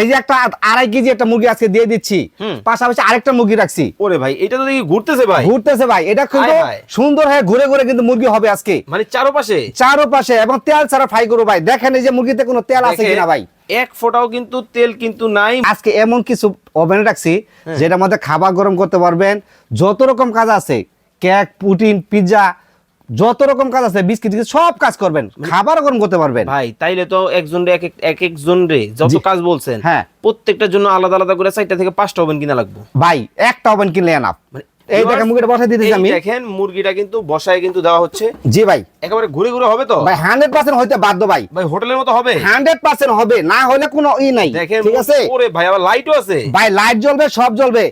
এই যে একটা আড়াই কেজি একটা মুরগি আজকে দিয়ে দিচ্ছি। পাশাপাশি আরেকটা মুরগি রাখছি। ওরে ভাই এটা তো দেখি ঘুরতেছে ভাই। ঘুরতেছে ভাই এটা কিন্তু। সুন্দর হয়ে ঘুরে ঘুরে কিন্তু মুরগি হবে আজকে। মানে চারোপাশে? চারোপাশে এবং তেল ছাড়া ফ্রাই করব ভাই। দেখেন এই যে মুরগিতে কোনো তেল আছে কিনা ভাই। এক ফোঁটাও কিন্তু তেল কিন্তু নাই। আজকে এমন কিছু ওভেনে রাখছি হ্যাঁ। যেটার মধ্যে খাবার গরম করতে পারবেন। যত রকম কাজ আছে কেক পুটিন পিৎজা যত রকম কাজ আছে বিস্কিট সব কাজ করবেন খাবার গরম করতে পারবেন। ভাই তাইলে তো একজন রে এক এক- জন একজন রে যত কাজ বলছেন হ্যাঁ। প্রত্যেকটার জন্য আলাদা আলাদা করে চারটা থেকে পাঁচটা ওভেন কিনা লাগবে। ভাই একটা ওভেন কিনলে এনাফ মানে এই দেখেন মুরগিটা বসাই দিতেছি আমি। দেখেন মুরগিটা কিন্তু বসায় কিন্তু দেওয়া হচ্ছে। জি ভাই। একেবারে ঘুরে ঘুরে হবে তো? ভাই হান্ড্রেড পার্সেন্ট হইতে বাধ্য ভাই। ভাই হোটেলের মতো হবে? হান্ড্রেড পার্সেন্ট হবে না হলে কোনো ই নাই। ঠিক আছে? ওরে ভাই আবার লাইটও আছে। ভাই লাইট জ্বলবে সব জ্বলবে।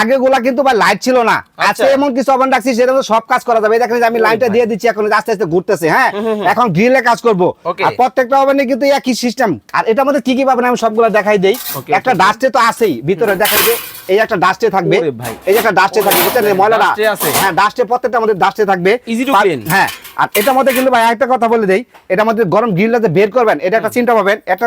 আগে গুলা কিন্তু ভাই লাইট ছিল না। আচ্ছা। আজকে এমন কিছু ওভেন রাখছি সেটা মধ্যে সব কাজ করা যাবে। এই দেখেন আমি ওরে লাইনটা দিয়ে দিচ্ছি এখন আস্তে আস্তে ঘুরতেছে হ্যাঁ? এখন গ্রিলে কাজ করব. আর প্রত্যেকটা ওভেনে কিন্তু একই সিস্টেম আর এটার মধ্যে কি কি পাবেন আমি সবগুলো দেখাই দেই। একটা. ডাস্টে তো আছেই ভিতরে দেখাই যে এই একটা ডাস্টে থাকবে ভাই। এই যে একটা ডাস্টে থাকবে বুঝছেন ময়লাটা আছে। হ্যাঁ ডাস্টে প্রত্যেকটা আমাদের ডাস্টে থাকবে ইজি টু ক্লিন হ্যাঁ আর এটার মধ্যে কিন্তু ভাই একটা কথা বলে দেই এটার মধ্যে গরম গ্রিলটাতে বের করবেন এটা একটা চিন্তা পাবেন একটা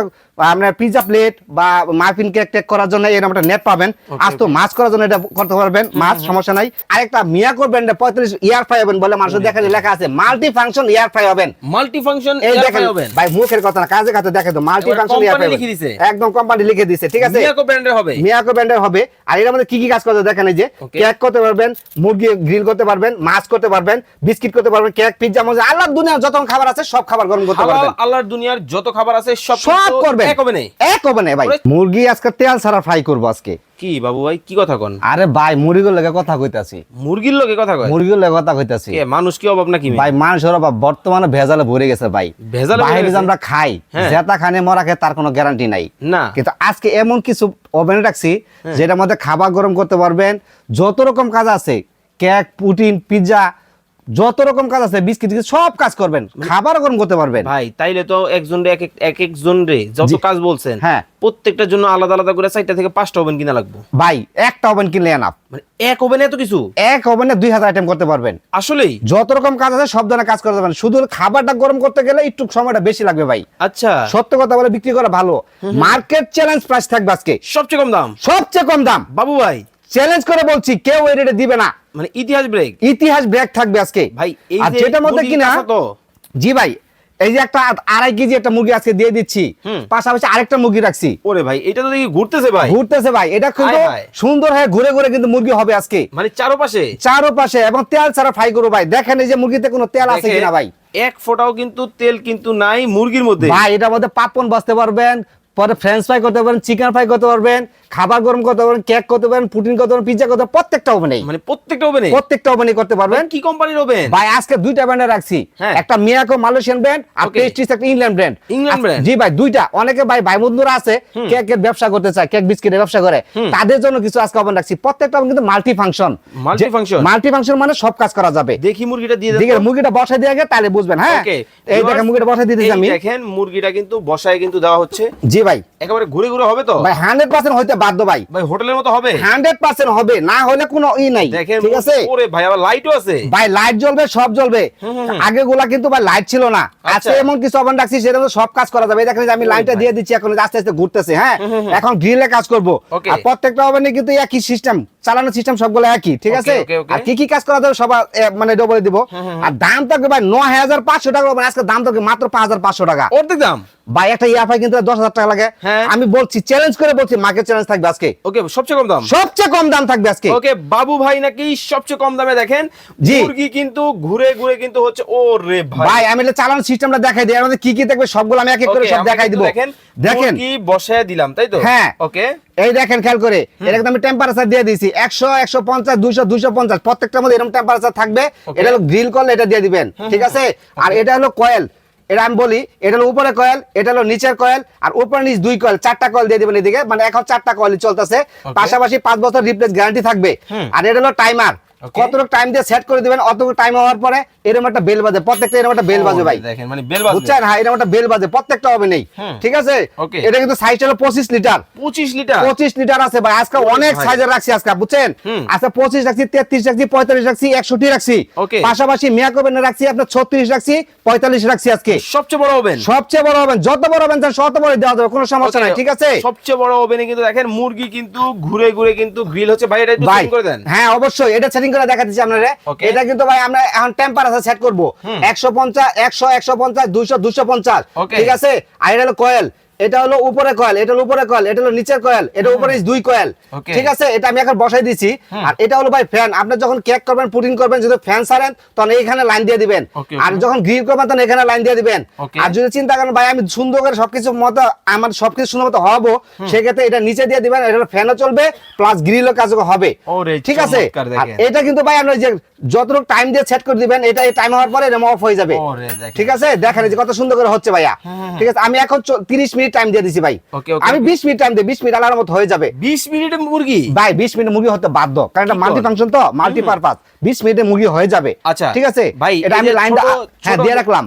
আপনার পিজা প্লেট বা মার্ফিন কেক টেক করার জন্য এরকম একটা নেট পাবেন। আজ তো মাছ করার জন্য এটা করতে পারবেন মাছ সমস্যা নাই। আরেকটা মিয়াকো ব্র্যান্ডের পঁয়ত্রিশ ইয়ার ফ্রাই হবেন বলে মানুষের দেখেন লেখা আছে মাল্টি ফাংশন ইয়ার ফ্রাই হবেন মাল্টি ফাংশন এই দেখেন ভাই মুখের কথা না কাজে কাজে দেখে তো মাল্টি ফাংশন ইয়ার ফ্রাই। একদম কোম্পানি লিখে দিছে ঠিক আছে? মিয়াকো ব্র্যান্ডের হবে। মিয়াকো ব্র্যান্ডের হবে। আর এর মধ্যে কি কি কাজ করতে দেখেন এই যে কেক করতে পারবেন মুরগি গ্রিল করতে পারবেন মাছ করতে পারবেন বিস্কিট করতে পারবেন কেক পিৎজা আল্লাহ দুনিয়ার যত খাবার আছে সব খাবার গরম করতে পারবেন। আল্লাহর দুনিয়ার যত খাবার আছে সব সব করবেন। এক হবে এক হবে না ভাই মুরগি আজকে তেল ছাড়া ফ্রাই করব আজকে। কি বাবু ভাই কি কথা কন? আরে ভাই মুরগির লগে কথা কইতাছি। মুরগির লোকে কথা কয়? মুরগির লগে কথা কইতাছি। কে মানুষ কি অভাব নাকি ভাই মানুষের অভাব বর্তমানে ভেজালে ভরে গেছে ভাই। ভেজালে বাইরে আমরা খাই হ্যাঁ। জেতা খানে মরা খায় তার কোনো গ্যারান্টি নাই। না। কিন্তু আজকে এমন কিছু ওভেনে রাখছি হ্যাঁ। যেটার মধ্যে খাবার গরম করতে পারবেন যত রকম কাজ আছে কেক পুটিন পিৎজা যত রকম কাজ আছে বিস্কিট সব কাজ করবেন খাবার গরম করতে পারবেন। ভাই তাইলে তো একজন রে এক এক- এক একজন রে যত কাজ বলছেন হ্যাঁ। প্রত্যেকটার জন্য আলাদা আলাদা করে চারটা থেকে পাঁচটা ওভেন কিনা লাগবে? ভাই একটা ওভেন কিনলে এনাফ মানে এক ওভেনে এত কিছু? এক ওভেনে দুই হাজার আইটেম করতে পারবেন। আসলেই? যত রকম কাজ আছে সব ধরনের কাজ করতে পারবেন। শুধু খাবারটা গরম করতে গেলে একটু সময়টা বেশি লাগবে ভাই। আচ্ছা। সত্য কথা বলে বিক্রি করা ভালো। মার্কেট চ্যালেঞ্জ প্রাইস থাকবে আজকে। সবচেয়ে কম দাম? সবচেয়ে কম দাম। বাবু ভাই চ্যালেঞ্জ করে বলছি কেউ এই রেটে দিবে না। মানে ইতিহাস ব্রেক ইতিহাস ব্রেক থাকবে আজকে। ভাই আর যে যেটার মধ্যে কিনা জি ভাই এই যে একটা আড়াই কেজি একটা মুরগি আজকে দিয়ে দিচ্ছি পাশাপাশি আরেকটা মুরগি রাখছি। ওরে ভাই এটা তো দেখি ঘুরতেছে ভাই। ঘুরতেছে ভাই এটা কিন্তু। সুন্দর হয়ে ঘুরে ঘুরে কিন্তু মুরগি হবে আজকে। মানে চারোপাশে? চারোপাশে এবং তেল ছাড়া ফ্রাই করব ভাই। দেখেন এই যে মুরগিতে কোনো তেল আছে কিনা ভাই। এক ফোঁটাও কিন্তু তেল কিন্তু নাই মুরগির মধ্যে। ভাই এটার মধ্যে পাপন বসতে পারবেন পরে ফ্রেঞ্চ ফ্রাই করতে পারবেন চিকেন ফ্রাই করতে পারবেন খাবার গরম করতে পারবেন কেক করতে পারবেন পুটিন করতে পারবেন পিজ্জা করতে পারবেন প্রত্যেকটা ওভেনে মানে প্রত্যেকটা ওভেনে প্রত্যেকটা ওভেনে করতে পারবেন। কি কোম্পানির ওভেন ভাই আজকে দুইটা ব্র্যান্ডে রাখছি। হ্যাঁ। একটা মিয়াকো মালয়েশিয়ান ব্র্যান্ড আর. পেস্ট্রিজ একটা ইংল্যান্ড ব্র্যান্ড ইংল্যান্ড brand? জি ভাই দুইটা। অনেকে ভাই ভাই বন্ধুরা আছে কেকের ব্যবসা করতে চায় কেক বিস্কিটের ব্যবসা করে। তাদের জন্য কিছু আজকে ওভেন রাখছি। প্রত্যেকটা oven কিন্তু multi function Multi-function? Multi function মানে সব কাজ করা যাবে। দেখি মুরগিটা দিয়ে দেন মুরগিটা বসাই দিয়ে আগে তাহলে বুঝবেন হ্যাঁ. এই দেখেন মুরগিটা বসাই দিতেছি আমি। দেখেন মুরগিটা কিন্তু বসায় কিন্তু দেওয়া হচ্ছে। জি ভাই। একেবারে ঘুরে ঘুরে হবে তো? ভাই হান্ড্রেড পার্সেন্ট হইতে বাধ্য ভাই। ভাই হোটেলের মতো হবে? হান্ড্রেড পার্সেন্ট হবে না হলে কোনো ই নাই। ঠিক আছে? ওরে ভাই আবার লাইটও আছে। ভাই লাইট জ্বলবে সব জ্বলবে। আগে গুলা কিন্তু ভাই লাইট ছিল না। আচ্ছা। আজকে এমন কিছু ওভেন রাখছি সেটা তো সব কাজ করা যাবে। দেখেন আমি লাইনটা দিয়ে দিচ্ছি এখন আস্তে আস্তে ঘুরতেছে হ্যাঁ? এখন গ্রিলে কাজ করব। আর প্রত্যেকটা ওভেনে কিন্তু একই সিস্টেম চালানোর সিস্টেম সবগুলো একই ঠিক আছে. আর কি কি কাজ করা যাবে সবার মানে ডবল দিব। আর দাম থাকবে ভাই নয় হাজার পাঁচশো টাকা ওভেন আজকে দাম থাকবে মাত্র পাঁচ হাজার পাঁচশো টাকা। অর্ধেক দাম? ভাই একটা ইয়াফাই কিন্তু দশ হাজার টাকা লাগে। হ্যাঁ। আমি বলছি চ্যালেঞ্জ করে বলছি মার্কেট চ্যালেঞ্জ থাকবে আজকে। ওকে সবচেয়ে কম দাম? সবচেয়ে কম দাম থাকবে আজকে। ওকে বাবু ভাই নাকি সবচেয়ে কম দামে দেখেন? জি। মুরগি কিন্তু ঘুরে ঘুরে কিন্তু হচ্ছে ও রে ভাই। ভাই আমি এটা চালানোর সিস্টেমটা দেখাই দিই। মধ্যে কি কি থাকবে সবগুলো আমি এক এক করে সব দেখাই দিব। দেখেন দেখেন। মুরগি বসায় দিলাম তাই তো? হ্যাঁ। ওকে। এই দেখেন খেয়াল করে। এটা আমি টেম্পারেচার দিয়ে দিয়েছি। একশো একশো পঞ্চাশ দুইশো দুইশো পঞ্চাশ। প্রত্যেকটার মধ্যে এরকম টেম্পারেচার থাকবে। এটা হলো গ্রিল করলে এটা দিয়ে দিবেন। ঠিক আছে? আর এটা হলো কয়েল এটা আমি বলি এটা হলো উপরে কয়েল এটা হলো নিচের কয়েল আর উপরে নিচ দুই কয়েল চারটা কয়েল দিয়ে দিবেন এদিকে মানে এখন চারটা কয়েল চলতেছে। পাশাপাশি পাঁচ বছর রিপ্লেস গ্যারান্টি থাকবে। আর এটা হলো টাইমার. কতটুকু টাইম দিয়ে সেট করে দিবেন অতটুকু টাইম হওয়ার পরে এরকম একটা বেল বাজে প্রত্যেকটা এরকম একটা বেল বাজে ভাই। দেখেন মানে বেল বাজবে। বুঝছেন? হ্যাঁ এরকম একটা বেল বাজে প্রত্যেকটা হবে নেই ঠিক আছে? এটা কিন্তু সাইজ হলো পঁচিশ লিটার 25 লিটার পঁচিশ লিটার আছে ভাই আজকে অনেক সাইজের রাখছি আজকে বুঝছেন। আজকে পঁচিশ রাখছি তেত্রিশ রাখছি পঁয়তাল্লিশ রাখছি একষট্টি রাখছি। Okay. পাশাপাশি মিয়াকোবেন রাখছি আপনার ছত্রিশ রাখছি পঁয়তাল্লিশ রাখছি আজকে। সবচেয়ে বড় ওভেন সবচেয়ে বড় হবেন যত বড় হবেন তার তত বড় দেওয়া যাবে কোনো সমস্যা নাই ঠিক আছে? সবচেয়ে বড় ওভেনে কিন্তু দেখেন মুরগি কিন্তু ঘুরে ঘুরে কিন্তু গ্রিল হচ্ছে। ভাই এটা একটু করে দেন। হ্যাঁ অবশ্যই। এটা সেটিং করে দেখাচ্ছি আপনারে। এটা কিন্তু ভাই আমরা এখন টেম্পারেচার সেট করব। হুম। একশো পঞ্চাশ একশো একশো পঞ্চাশ দুইশো দুশো পঞ্চাশ। Okay. ঠিক আছে? আর এটা হলো কয়েল এটা হলো উপরে কয়েল এটা হলো উপরে কয়েল এটা হলো নিচের কয়েল এটা উপরে দুই কয়েল। ঠিক আছে? এটা আমি এখন বসাই দিছি আর এটা হলো ভাই ফ্যান। আপনি যখন কেক করবেন পুটিং করবেন যদি ফ্যান ছাড়েন তখন এইখানে লাইন দিয়ে দিবেন। আর যখন গ্রিল করবেন তখন এখানে লাইন দিয়ে দিবেন। আর যদি চিন্তা করেন ভাই আমি সুন্দর করে সবকিছু মতো আমার সবকিছু সুন্দর মতো হব সেক্ষেত্রে এটা নিচে দিয়ে দিবেন এটা ফ্যানও চলবে প্লাস গ্রিলও কাজ হবে। ঠিক আছে। এটা কিন্তু ভাই আমরা যে যতটুকু টাইম দিয়ে সেট করে দিবেন এটা টাইম হওয়ার পরে এটা অফ হয়ে যাবে। ঠিক আছে? দেখেন যে কত সুন্দর করে হচ্ছে ভাইয়া। ঠিক আছে? আমি এখন চ- 30 মিনিট টাইম দিয়ে দিছি ভাই। আমি okay. 20 মিনিট টাইম দিই 20 মিনিট আলার মতো হয়ে যাবে। 20 মিনিটে মুরগি? ভাই 20 মিনিট মুরগি হতে বাধ্য কারণ এটা মাল্টি ফাংশন তো মাল্টি পারপাস 20 মিনিটে মুরগি হয়ে যাবে। আচ্ছা। ঠিক আছে? ভাই, এটা আমি লাইনটা হ্যাঁ দিয়ে রাখলাম।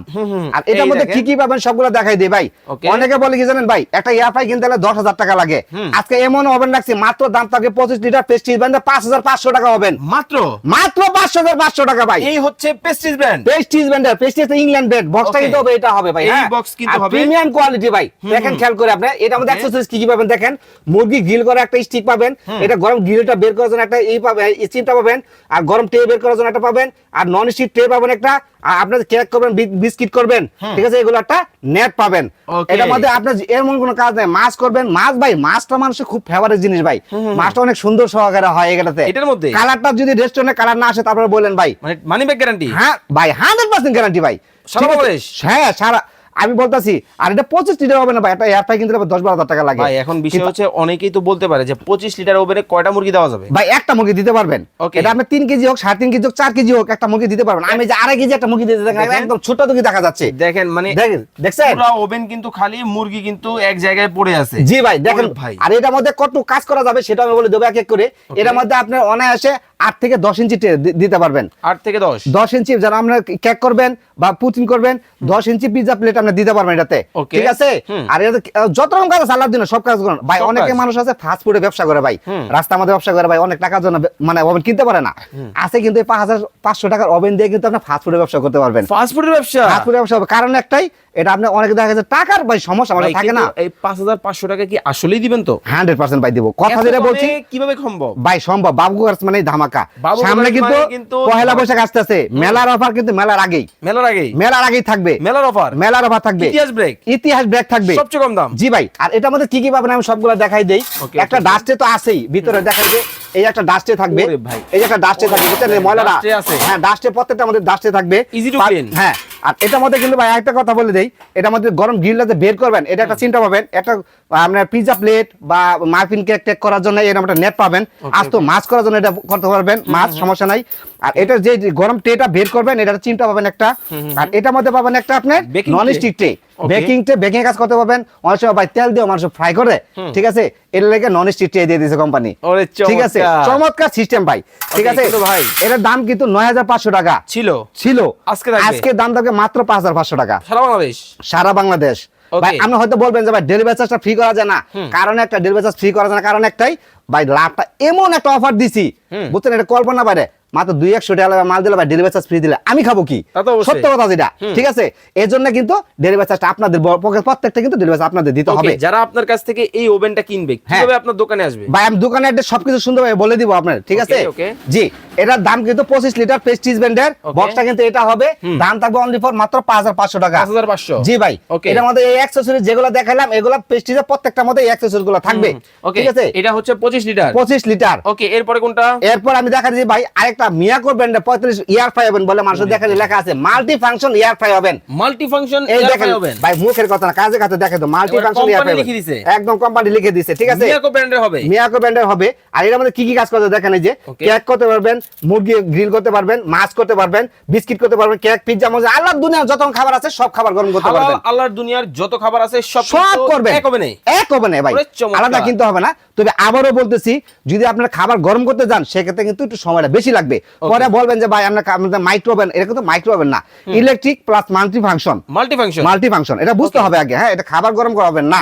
আর এটার মধ্যে কি কি পাবেন সবগুলো দেখাই দিই ভাই। অনেকে বলে কি জানেন ভাই একটা এয়ারফ্রাই কিনতে হলে 10000 টাকা লাগে। আজকে এমন ওভেন রাখছি মাত্র দাম থাকে 25 লিটার প্রেস্টিজ ব্র্যান্ডে 5500 টাকা হবেন মাত্র? মাত্র 5500 টাকা ভাই। এই হচ্ছে পেস্টিজ ব্র্যান্ড প্রেস্টিজ ব্র্যান্ডের প্রেস্টিজ ইংল্যান্ড ব্র্যান্ড বক্সটা. কিন্তু হবে এটা হবে ভাই এই হ্যাঁ? box কিন্তু হবে। প্রিমিয়াম কোয়ালিটি ভাই। দেখেন খেয়াল করে আপনি এটার মধ্যে Okay. অ্যাকসেসরিজ কি কি পাবেন দেখেন? মুরগি গ্রিল করা একটা স্টিক পাবেন এটা গরম গ্রিলটা বের করার জন্য একটা এই পাবেন স্টিমটা পাবেন আর গরম ট্রে বের করার জন্য একটা পাবেন আর নন স্টিক ট্রে পাবেন একটা আর আপনার কেক করবেন বিস্কিট করবেন ঠিক আছে? এগুলো একটা নেট পাবেন. এটার মধ্যে আপনার এমন কোনো কাজ নেই মাছ করবেন। মাছ ভাই মাছটা মানুষের খুব ফেভারিট জিনিস ভাই। মাছটা অনেক সুন্দর সহকারে হয় এটাতে এটার মধ্যে? কালারটা যদি রেস্টুরেন্টে কালার না আসে তারপরে বললেন ভাই। মানে মানি ব্যাক গ্যারান্টি হ্যাঁ ভাই হান্ড্রেড পার্সেন্ট গ্যারান্টি ভাই। সারা হ্যাঁ সারা আমি বলতাছি আর এটা পঁচিশ লিটার হবে না ভাই একটা এয়ারফ্রাই কিনতে দশ বারো হাজার টাকা লাগে। ভাই এখন বিষয় হচ্ছে অনেকেই তো বলতে পারে যে 25 লিটার ওভেনে কয়টা মুরগি দেওয়া যাবে? ভাই একটা মুরগি দিতে পারবেন. এটা আপনি তিন কেজি হোক সাড়ে তিন কেজি হোক চার কেজি হোক একটা মুরগি দিতে পারবেন। আমি যে আড়াই কেজি একটা মুরগি দিতে। একদম ছোট থেকে দেখা যাচ্ছে। দেখেন মানে দেখেন দেখছেন? পুরো ওভেন কিন্তু খালি মুরগি কিন্তু এক জায়গায় পড়ে আছে। জি ভাই দেখেন। ভাই। আর এটার মধ্যে কত কাজ করা যাবে সেটা আমি বলে দেবো এক এক করে। এটার মধ্যে আপনার অনায়াসে আট থেকে দশ ইঞ্চি দিতে পারবেন। 8 থেকে 10 দশ ইঞ্চি যারা আপনার কেক করবেন বা পুচিন করবেন দশ ইঞ্চি পিজা প্লেট আপনি দিতে পারবেন এটাতে। ঠিক আছে? আর যত রকম কাজ আছে আল্লাহর জন্য সব কাজ করেন। ভাই অনেকে মানুষ আছে ফাস্ট ফুডে ব্যবসা করে ভাই। রাস্তার মধ্যে ব্যবসা করে ভাই অনেক টাকার জন্য মানে ওভেন কিনতে পারে না। আছে কিন্তু এই পাঁচ হাজার পাঁচশো টাকার ওভেন দিয়ে কিন্তু আপনি ফাস্ট ফুডে ব্যবসা করতে পারবেন। ফাস্ট ফুডের ব্যবসা? ফাস্ট ফুডে ব্যবসা হবে। কারণ একটাই এটা আপনি অনেকে দেখা যাচ্ছে টাকার ভাই সমস্যা মানে থাকে না। এই 5500 টাকা কি আসলেই দিবেন তো? হান্ড্রেড পার্সেন্ট ভাই দিব। কথা যেটা বলছি কীভাবে সম্ভব? ভাই সম্ভব। বাবু মানে ধামাকা। সামনে কিন্তু পহেলা বৈশাখ আসতেছে। মেলার অফার কিন্তু মেলার আগেই। মেলার আগেই? মেলার আগেই থাকবে। মেলার অফার মেলার অফার থাকবে। ইতিহাস ব্রেক ইতিহাস ব্রেক থাকবে। সবচেয়ে কম দাম? জি ভাই আর এটা মধ্যে কি কি পাবেন আমি সবগুলো দেখাই দেই। একটা ডাস্টে তো আছেই ভিতরে দেখাই যে এই একটা ডাস্টে থাকবে। এই একটা ডাস্টে থাকবে বুঝছেন? ময়লাটা হ্যাঁ ডাস্টে প্রত্যেকটা আমাদের ডাস্টে থাকবে। ইজি টু ক্লিন হ্যাঁ আর এটার মধ্যে কিন্তু ভাই একটা কথা বলে দেই এটার মধ্যে গরম গ্রিলটাতে বের করবেন এটা একটা চিন্তা পাবেন একটা আপনার পিজা প্লেট বা মার্ফিন কেক টেক করার জন্য এরকম একটা নেট পাবেন। আজ তো মাছ করার জন্য এটা করতে পারবেন মাছ সমস্যা নাই। আর এটা যে গরম ট্রেটা বের করবেন এটা চিন্তা পাবেন একটা। আর এটার মধ্যে পাবেন একটা আপনার non stick tray Okay. Baking কাজ করতে পারবেন। অনেক সময় ভাই তেল দিয়ে মানুষ ফ্রাই করে। ঠিক আছে? এর লেগে নন স্টিক ট্রে দিয়ে দিয়েছে কোম্পানি ঠিক আছে? চমৎকার। সিস্টেম ভাই। ঠিক আছে? ভাই- দাম কিন্তু নয় হাজার পাঁচশো টাকা। ছিল? ছিল। আজকে আজকে দাম মাত্র পাঁচ হাজার পাঁচশো টাকা। সারা বাংলাদেশ? সারা বাংলাদেশ। ভাই আপনি হয়তো বলবেন যে ভাই ডেলিভারি চার্জটা ফ্রি করা যায় না। কারণ একটা ডেলিভারি চার্জ ফ্রি করা যায় না। কারণ একটাই ভাই লাভটা এমন একটা অফার দিছি। বুঝছেন? এটা কল্পনা বাইরে। মাত্র দুই একশো টাকা মাল দিলে বা ডেলিভারি চার্জ ফ্রি দিলে। আমি খাব কি? সত্য কথা যেটা। ঠিক আছে? এর জন্য কিন্তু ডেলিভারি চার্জটা আপনাদের প্রত্যেকটা কিন্তু ডেলিভারি আপনাদের দিতে হবে। যারা আপনার কাছ থেকে এই ওভেনটা কিনবে হ্যাঁ। কীভাবে আপনার দোকানে আসবে? ভাই আমি দোকানে একটা সবকিছু সুন্দরভাবে বলে দিব আপনার ঠিক আছে. জি এটার দাম কিন্তু পঁচিশ লিটার প্রেস্টিজ ব্র্যান্ডের বক্সটা কিন্তু এটা হবে। দাম থাকবে অনলি ফর মাত্র পাঁচ হাজার পাঁচশো টাকা। 5500 জি ভাই. এটার মধ্যে এই অ্যাক্সেসরি যেগুলো দেখালাম এগুলো প্রেস্টিজের প্রত্যেকটার মধ্যে এই অ্যাক্সেসরি গুলো থাকবে। ঠিক আছে? এটা হচ্ছে 25 লিটার। পঁচিশ লিটার। ওকে এরপরে কোনটা? এরপর আমি দেখা দিচ্ছি ভাই আরেকটা মিয়াকো ব্র্যান্ডের পঁয়ত্রিশ ইয়ার ফ্রাই হবেন বলে মানুষের দেখা লেখা আছে মাল্টি ফাংশন ইয়ার ফ্রাই হবেন মাল্টি ফাংশন এই দেখেন ভাই মুখের কথা না কাজে কাজে দেখে তো মাল্টি ফাংশন ইয়ার ফ্রাই লিখে দিছে। একদম কোম্পানি লিখে দিছে ঠিক আছে? মিয়াকো ব্র্যান্ডের হবে। মিয়াকো ব্র্যান্ডের হবে। আর এর মধ্যে কি কি কাজ করতে দেখেন এই যে. কেক করতে পারবেন মুরগি গ্রিল করতে পারবেন মাছ করতে পারবেন বিস্কিট করতে পারবেন কেক পিৎজা মজা আল্লাহ দুনিয়ার যত খাবার আছে সব খাবার গরম করতে পারবেন। আল্লাহর দুনিয়ার যত খাবার আছে সব সব করবেন। এক হবে নেই। এক হবে না ভাই। আলাদা কিনতে হবে না। তবে আবারও বলতেছি যদি আপনার খাবার গরম করতে যান সেক্ষেত্রে কিন্তু একটু সময়টা বেশি লাগবে। পরে বলবেন যে ভাই আপনার মাইক্রো ওভেন এটা কিন্তু মাইক্রো ওভেন না। Electric plus multi function multi function multi function এটা বুঝতে হবে আগে হ্যাঁ এটা খাবার গরম করা হবে না।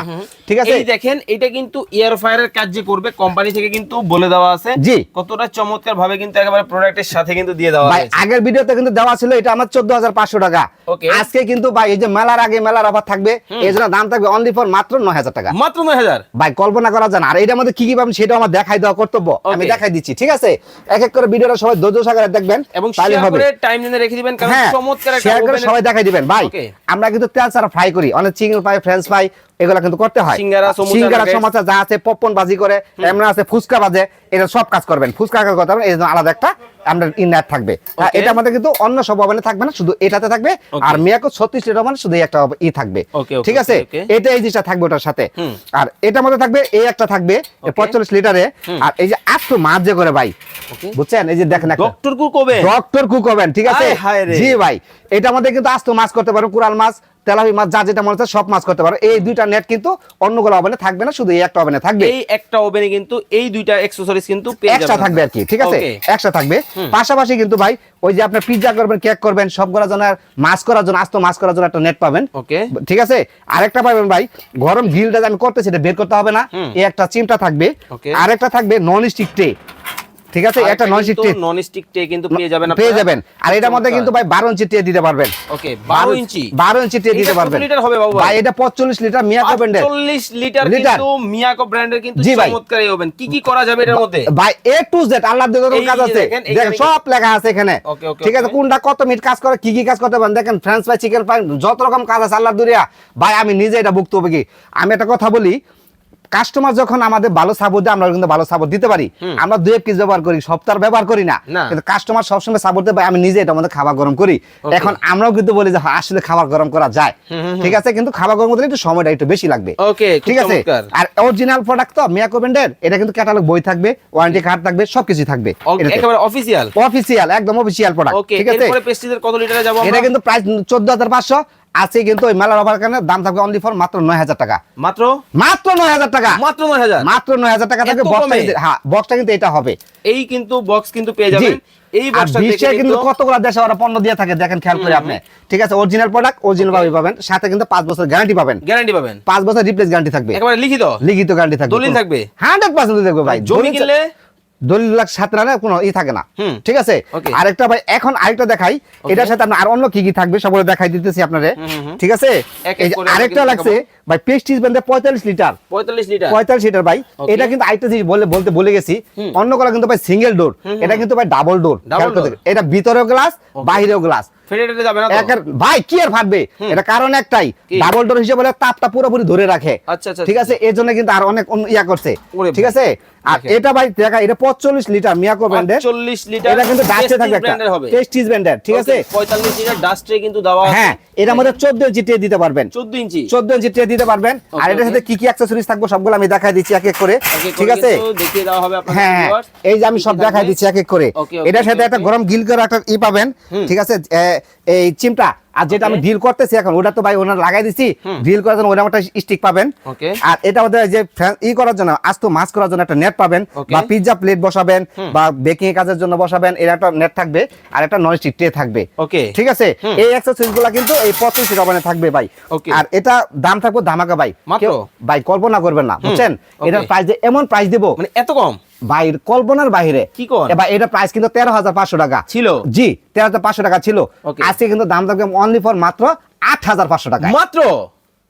ঠিক আছে? এই দেখেন এটা কিন্তু এয়ার ফায়ারের কাজ যে করবে কোম্পানি থেকে কিন্তু বলে দেওয়া আছে। জি। কতটা চমৎকার ভাবে কিন্তু একেবারে প্রোডাক্টের সাথে কিন্তু দিয়ে দেওয়া ভাই আগের ভিডিওতে কিন্তু দেওয়া ছিল এটা আমার চোদ্দ হাজার পাঁচশো টাকা। আজকে কিন্তু ভাই এই যে মেলার আগে মেলার অফার থাকবে এই জন্য দাম থাকবে অনলি ফর মাত্র নয় হাজার টাকা। মাত্র নয় হাজার? ভাই কল্পনা করা যায় আর এটার মধ্যে কি কি পাবেন সেটা আমার দেখাই দেওয়া কর্তব্য। আমি দেখাই দিচ্ছি ঠিক আছে? এক এক করে ভিডিওটা সবাই ধৈর্য সাগরে দেখবেন এবং তাহলে হবে। টাইম জেনে রেখে দিবেন কারণ হ্যাঁ চমৎকার একটা সবাই দেখাই দিবেন। ভাই আমরা কিন্তু তেল ছাড়া ফ্রাই করি। অনেক চিকেন ফ্রাই ফ্রেঞ্চ ফ্রাই এগুলো কিন্তু করতে হয়। সিঙ্গারা, সমুচা, সিঙ্গারা nuggets। সমোসা যা আছে পপন বাজি করে এমন আছে ফুচকা বাজে এটা সব কাজ করবেন। ফুচকা কাজ করতে হবে এই জন্য আলাদা একটা ইনার থাকবে। এটা আমাদের কিন্তু অন্য সব ওভেনে থাকবে না শুধু এটাতে থাকবে। আর মিয়াকো 36 লিটার মানে শুধু একটা ই থাকবে। ঠিক আছে. এটা এই জিনিসটা থাকবে ওটার সাথে। আর এটার মধ্যে থাকবে এই একটা থাকবে. পঁয়তাল্লিশ লিটারে। আর এই যে আট মাছ যে করে ভাই। বুঝছেন? এই যে দেখেন একটা। ডক্টর ডক্টর ঠিক আছে। জি ভাই। এটা আমাদের কিন্তু আস্ত মাছ করতে পারো কুরাল মাছ তেলাপি মাছ যা যেটা মনে হচ্ছে সব মাছ করতে পারো। এই দুইটা নেট কিন্তু অন্যগুলো ওভেনে থাকবে না শুধু এই একটা ওভেনে থাকবে। এই একটা ওভেনে কিন্তু এই দুইটা অ্যাকসেসরিজ কিন্তু এক্সট্রা যাবেন। থাকবে আর কি ঠিক আছে. এক্সট্রা থাকবে। পাশাপাশি কিন্তু ভাই ওই যে আপনার পিৎজা করবেন কেক করবেন সব করার জন্য মাছ করার জন্য আস্ত মাছ করার জন্য একটা নেট পাবেন। ওকে। ঠিক আছে? আরেকটা পাবেন ভাই গরম গ্রিলটা যে আমি করতেছি এটা বের করতে হবে না। এই একটা চিমটা থাকবে। আরেকটা থাকবে নন স্টিক ট্রে ঠিক আছে? একটা নন স্টিক নন স্টিক টে কিন্তু পেয়ে যাবেন পেয়ে যাবেন। আর এটার মধ্যে কিন্তু ভাই বারো ইঞ্চি ট্রে দিতে পারবেন। ওকে 12 ইঞ্চি বারো ইঞ্চি ট্রে দিতে এটা পারবেন। লিটার হবে বাবু ভাই? এটা পঁচল্লিশ লিটার মিয়াকো ব্র্যান্ডের 45 লিটার। কিন্তু মিয়াকো ব্র্যান্ডের কিন্তু জি ভাই। চমৎকার এই ওভেন কি কি করা যাবে এটার মধ্যে? ভাই এ টু জেড আল্লাহ এই কাজ আছে? দেখেন, সব লেখা আছে এখানে। ঠিক আছে কোনটা কত মিনিট কাজ করে কি কি কাজ করতে পারেন? দেখেন ফ্রেঞ্চ ফ্রাই চিকেন ফ্রাই যত রকম কাজ আছে আল্লাহ দুরিয়া ভাই আমি নিজে এটা ভুক্ত হবে কি? আমি একটা কথা বলি কাস্টমার যখন আমাদের ভালো সাপোর্ট দেয় আমরা কিন্তু ভালো সাপোর্ট দিতে পারি। আমরা দুই পিস ব্যবহার করি সপ্তাহ ব্যবহার করি না। কিন্তু কাস্টমার সবসময় সাপোর্ট দেয় আমি নিজে এটা আমাদের খাবার গরম করি। এখন আমরাও কিন্তু বলি যে হ্যাঁ, আসলে খাবার গরম করা যায়। ঠিক আছে কিন্তু খাবার গরম করতে একটু সময়টা একটু বেশি লাগবে। ঠিক আছে? আর অরিজিনাল প্রোডাক্ট তো মিয়াকো ব্র্যান্ডের এটা কিন্তু ক্যাটালগ বই থাকবে ওয়ারেন্টি কার্ড থাকবে সবকিছু থাকবে। একেবারে অফিসিয়াল অফিসিয়াল একদম অফিসিয়াল প্রোডাক্ট ঠিক আছে? এরপরে প্রেস্টিজের কত লিটারে যাব এটা কিন্তু প্রাইস চোদ্দ হাজার পাঁচশো আছে কিন্তু ওই মেলার অফার কারণে দাম থাকবে অনলি ফর মাত্র নয় হাজার টাকা। মাত্র? মাত্র নয় হাজার টাকা। মাত্র 9000 মাত্র নয় হাজার টাকা থাকবে বক্সটা হ্যাঁ বক্সটা কিন্তু এটা হবে। এই কিন্তু বক্স কিন্তু পেয়ে যাবেন। এই বক্সটা কিন্তু কিন্তু কতগুলো দেশে ওরা পণ্য দিয়ে থাকে দেখেন খেয়াল করে আপনি। ঠিক আছে অরিজিনাল প্রোডাক্ট অরিজিনাল ভাবে পাবেন সাথে কিন্তু পাঁচ বছর গ্যারান্টি পাবেন। গ্যারান্টি পাবেন। পাঁচ বছর রিপ্লেস গ্যারান্টি থাকবে। একেবারে লিখিত? লিখিত গ্যারান্টি থাকবে। দলিল থাকবে? হান্ড্রেড পার্সেন্ট থাকবে ভাই। জমি কিনলে দলিল লাখ সাথে না কোনো ই থাকে না। ঠিক আছে? আরেকটা ভাই এখন আরেকটা দেখাই। এটার সাথে আপনার আর অন্য কি কি থাকবে সবগুলো দেখাই দিতেছি আপনারে। ঠিক আছে? আরেকটা লাগছে ভাই পেস্টিজ ব্যান্ডে পঁয়তাল্লিশ লিটার। 45 লিটার? পঁয়তাল্লিশ লিটার ভাই। এটা কিন্তু আরেকটা জিনিস বলে বলতে বলে গেছি। অন্যগুলো কিন্তু ভাই সিঙ্গেল ডোর এটা কিন্তু ভাই ডাবল ডোর এটা ভিতরেও গ্লাস বাহিরেও গ্লাস ভাই কি আর ফাটবে? এটা কারণ একটাই। ডাবল ডোর হিসেবে তাপটা পুরোপুরি ধরে রাখে। আচ্ছা, আচ্ছা, ঠিক আছে? এর জন্য কিন্তু আর অনেক ইয়া করছে। ঠিক আছে? আর এটা ভাই দেখা এটা পঁচল্লিশ লিটার মিয়াকো ব্র্যান্ডের 45 লিটার এটা কিন্তু ডাস্টে থাকবে একটা। ব্র্যান্ডের ব্র্যান্ডের ঠিক আছে? 45 লিটার ডাস্টে কিন্তু দেওয়া আছে। হ্যাঁ এটার মধ্যে চোদ্দ ইঞ্চি ট্রে দিতে পারবেন। 14 ইঞ্চি চোদ্দ ইঞ্চি ট্রে দিতে পারবেন। আর এটার সাথে. কি কি অ্যাক্সেসরিজ থাকবে সবগুলো আমি দেখাই দিচ্ছি এক এক করে ঠিক আছে? দেখিয়ে দেওয়া হবে আপনাদের হ্যাঁ হ্যাঁ। এই যে আমি সব দেখাই দিচ্ছি এক এক করে। এটার সাথে একটা গরম গিল করে একটা ই পাবেন ঠিক আছে? এই চিমটা আর যেটা আমি. ডিল করতেছি এখন ওটা তো ভাই ওনার লাগাই দিছি ডিল করার জন্য ওটা একটা স্টিক পাবেন. আর এটা ওদের যে ই করার জন্য আস্ত মাছ করার জন্য একটা নেট পাবেন বা পিৎজা প্লেট বসাবেন বা বেকিং এর কাজের জন্য বসাবেন এর একটা নেট থাকবে আর একটা নন স্টিক ট্রে থাকবে। Okay. ঠিক আছে? এই অ্যাক্সেসরিজগুলো কিন্তু এই পঁচিশ রকমের থাকবে ভাই. আর এটা দাম থাকবে ধামাকা ভাই। মাত্র? ভাই কল্পনা করবেন না বুঝছেন. এটার প্রাইস এমন প্রাইস দেবো। মানে এত কম? বাইর কল্পনার বাইরে কি? এবার এটা প্রাইস কিন্তু তেরো হাজার পাঁচশো টাকা। ছিল? জি তেরো হাজার পাঁচশো টাকা ছিল। আজকে কিন্তু দাম থাকবে অনলি ফর মাত্র আট হাজার পাঁচশো টাকা মাত্র?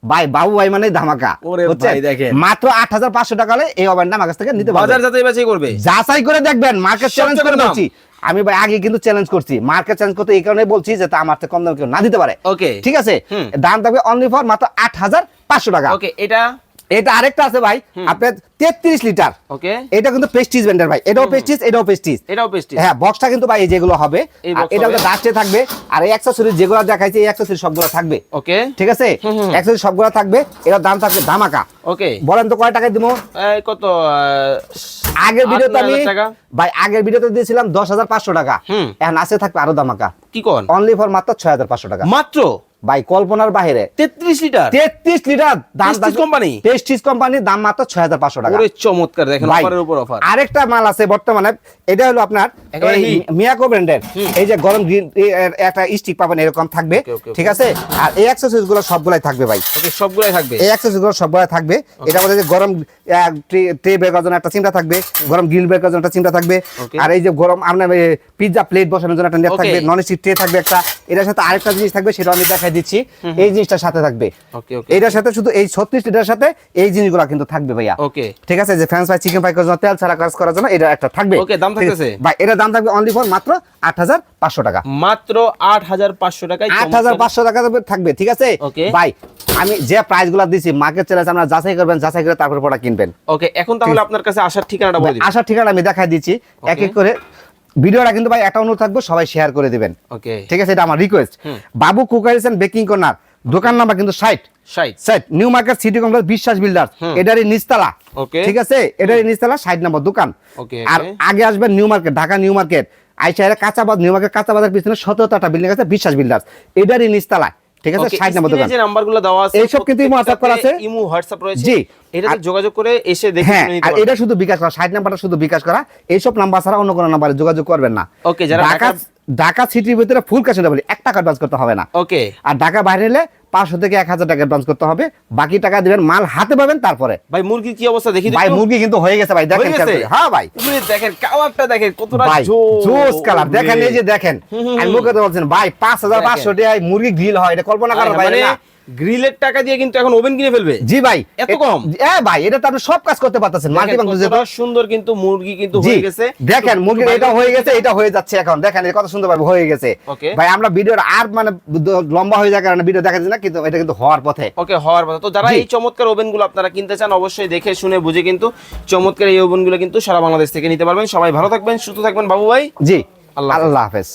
ভাই বাবু ভাই মানে ধামাকা ওরে ভাই দেখেন। মাত্র আট হাজার পাঁচশো টাকা এই ওভেনটা আমার কাছ থেকে নিতে বাজার যাচাই বাছাই করবে? যাচাই করে দেখবেন মার্কেট চ্যালেঞ্জ করে দাম। বলছি। আমি ভাই আগে কিন্তু চ্যালেঞ্জ করছি। মার্কেট চ্যালেঞ্জ করতে এই কারণে বলছি যে তা আমার থেকে কম দামে কেউ না দিতে পারে। ওকে ঠিক আছে। দাম থাকবে অনলি ফর মাত্র আট হাজার পাঁচশো টাকা। ওকে এটা এটা আরেকটা আছে ভাই আপনার তেত্রিশ লিটার। ওকে। এটা কিন্তু পেস্টিজ ব্র্যান্ডের ভাই। এটাও পেস্টিজ এটাও পেস্টিজ এটাও পেস্টি হ্যাঁ বক্সটা কিন্তু ভাই এই যেগুলো হবে এটা হবে। ডাস্টে থাকবে আর এই অ্যাক্সেসরি যেগুলো দেখাইছে এই অ্যাক্সেসরি সবগুলো থাকবে। ওকে। ঠিক আছে। অ্যাক্সেসরি সবগুলো থাকবে এটার দাম থাকবে ধামাকা। ওকে। বলেন তো কয় টাকা দিব? এই কত আগের ভিডিওতে আমি ভাই আগের ভিডিওতে দিয়েছিলাম দশ হাজার পাঁচশো টাকা। হুম। এখন আছে থাকবে আরও দামাকা কি কোন? অনলি ফর মাত্র ছয় হাজার পাঁচশো টাকা। মাত্র? ভাই কল্পনার বাইরে তেত্রিশ লিটার? তেত্রিশ লিটার দাম Prestige টেস্টিস কোম্পানির দাম মাত্র ছয় হাজার পাঁচশো টাকা। চমৎকার দেখেন অফারের উপর অফার। আরেকটা মাল আছে বর্তমানে এটা হলো আপনার। মিয়াকো ব্র্যান্ডের এই যে গরম গ্রিন একটা স্টিক পাবেন এরকম থাকবে ঠিক আছে? আর এই অ্যাক্সেসরিজগুলো সবগুলাই থাকবে ভাই। সবগুলাই থাকবে? এই অ্যাক্সেসরিজগুলো সবগুলাই থাকবে। এটা মধ্যে যে গরম ট্রে বের করার জন্য একটা চিমটা থাকবে গরম গ্রিল বের করার জন্য একটা চিমটা থাকবে। আর এই যে গরম আপনার পিৎজা প্লেট বসানোর জন্য একটা নেট থাকবে নন স্টিক ট্রে থাকবে একটা। এটার সাথে আরেকটা জিনিস থাকবে সেটা আমি দেখাই দিচ্ছি এই জিনিসটার সাথে থাকবে। ওকে ওকে। এটার সাথে শুধু এই ছত্রিশ লিটার সাথে এই জিনিসগুলো কিন্তু থাকবে ভাইয়া। ওকে। ঠিক আছে যে ফ্রেঞ্চ ফ্রাই চিকেন ফ্রাই করার জন্য তেল ছাড়া কাজ করার জন্য এটা একটা থাকবে। Okay, দাম থাকতেছে? ভাই এটার দাম থাকবে অনলি ফর মাত্র আট হাজার পাঁচশো টাকা। মাত্র আট হাজার পাঁচশো টাকায় আট হাজার পাঁচশো টাকা থাকবে ঠিক আছে. ভাই আমি যে প্রাইসগুলা দিছি মার্কেট চ্যালেঞ্জ আপনারা যাচাই করবেন যাচাই করে তারপর প্রোডাক্ট কিনবেন। ওকে এখন তাহলে আপনার কাছে আসার ঠিকানাটা বলে দিন আসার ঠিকানা আমি দেখাই দিচ্ছি। এক এক করে ভিডিওটা কিন্তু ভাই একটা অনুরোধ থাকবে সবাই শেয়ার করে দিবেন। ওকে ঠিক আছে এটা আমার request Babu cookeries and baking corner দোকান নাম্বার কিন্তু সাইট ষাট। Set new market city complex Biswas builder এটারই নিস্তালা ওকে ঠিক আছে? এটারই নিস্তালা ষাট নাম্বার দোকান। ওকে আর আগে আসবেন new market Dhaka new market আইসাইরা কাঁচা বাজার নিউ মার্কেট কাঁচা বাজার পিছনে সতেরোটা বিল্ডিং আছে বিশ্বাস বিল্ডার্স এটারই নিচতলা ঠিক আছে? Okay, ষাট নম্বর screen এ দোকান। যে নাম্বারগুলো দেওয়া আছে এইসব কিন্তু ইমো WhatsApp করা আছে। ইমো WhatsApp রয়েছে। জি। এটাতে যোগাযোগ করে এসে দেখে হ্যাঁ শুনে আর এটা শুধু বিকাশ করা ষাট নাম্বারটা শুধু বিকাশ করা। এইসব নাম্বার ছাড়া অন্য কোনো নাম্বারে যোগাযোগ করবেন না। ওকে যারা ঢাকা ঢাকা- সিটির ভিতরে ফুল ক্যাশ বলি এক টাকা অ্যাডভান্স করতে হবে না। ওকে আর ঢাকা বাইরে এলে পাঁচশো থেকে এক হাজার টাকা অ্যাডভান্স করতে হবে। বাকি টাকা দিবেন মাল হাতে পাবেন তারপরে। ভাই মুরগি কি অবস্থা দেখি ভাই মুরগি কিন্তু হয়ে গেছে ভাই দেখেন হয়ে ভাই। তুমি দেখেন কালারটা দেখেন কতটা ভাই জোস কালার দেখেন এই যে দেখেন আমি মুখে তো বলছেন ভাই পাঁচ হাজার পাঁচশো টাকায় মুরগি গ্রিল হয় এটা কল্পনা করার ভাই মানে না। গ্রিলের টাকা দিয়ে কিন্তু এখন ওভেন কিনে ফেলবে? জি ভাই এত কম? এ ভাই এটা তো আপনি সব কাজ করতে পারতেছেন মাল্টি দেখেন ফাংশন সুন্দর কিন্তু মুরগি কিন্তু হয়ে গেছে। দেখেন মুরগি এটা হয়ে গেছে এটা হয়ে যাচ্ছে এখন দেখেন কত সুন্দর ভাবে হয়ে গেছে। ভাই আমরা ভিডিওর আর মানে লম্বা হয়ে যায় কারণে ভিডিও দেখা যায় না কিন্তু এটা কিন্তু হওয়ার পথে। ওকে হওয়ার কথা তো যারা এই চমৎকার ওভেনগুলো আপনারা কিনতে চান অবশ্যই দেখে শুনে বুঝে কিন্তু চমৎকার এই ওভেনগুলো কিন্তু সারা বাংলাদেশ থেকে নিতে পারবেন। সবাই ভালো থাকবেন সুস্থ থাকবেন বাবু ভাই। জি আল্লাহ আল্লাহ হাফেজ।